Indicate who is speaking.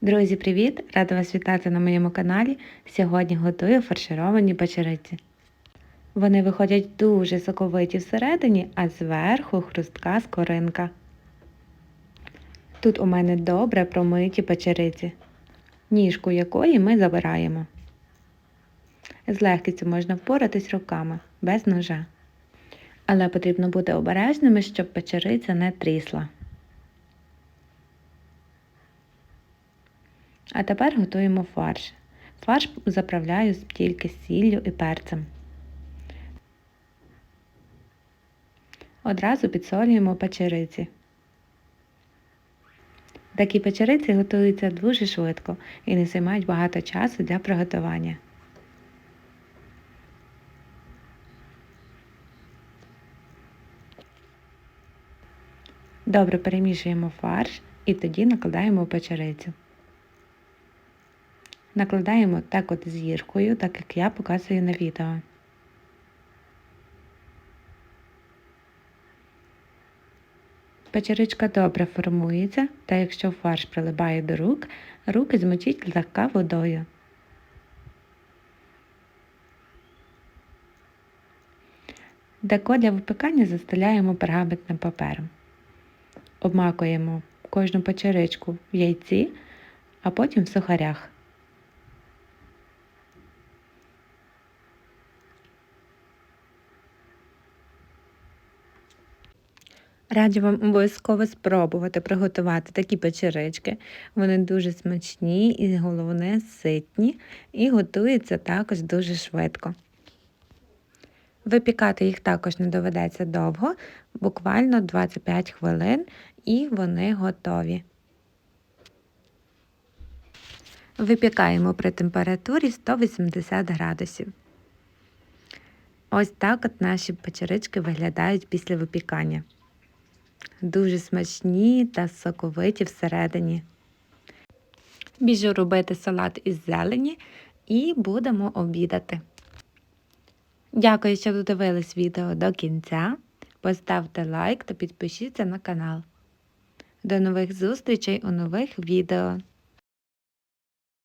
Speaker 1: Друзі, привіт! Рада вас вітати на моєму каналі. Сьогодні готую фаршировані печериці. Вони виходять дуже соковиті всередині, а зверху хрустка скоринка. Тут у мене добре промиті печериці, ніжку якої ми забираємо. З легкістю можна впоратись руками, без ножа. Але потрібно бути обережними, щоб печериця не трісла. А тепер готуємо фарш. Фарш заправляю тільки сіллю і перцем. Одразу підсолюємо печериці. Такі печериці готуються дуже швидко і не займають багато часу для приготування. Добре перемішуємо фарш і тоді накладаємо печерицю. Накладаємо так от зіркою, так як я показую на відео. Печеричка добре формується, та якщо фарш прилипає до рук, руки змочіть злегка водою. Деко для випікання застеляємо пергаментним папером. Обмакуємо кожну печеричку в яйці, а потім в сухарях. Раджу вам обов'язково спробувати приготувати такі печерички. Вони дуже смачні і головне ситні, і готуються також дуже швидко. Випікати їх також не доведеться довго, буквально 25 хвилин, і вони готові. Випікаємо при температурі 180 градусів. Ось так от наші печерички виглядають після випікання. Дуже смачні та соковиті всередині. Біжу робити салат із зелені і будемо обідати. Дякую, що додивились відео до кінця. Поставте лайк та підпишіться на канал. До нових зустрічей у нових відео.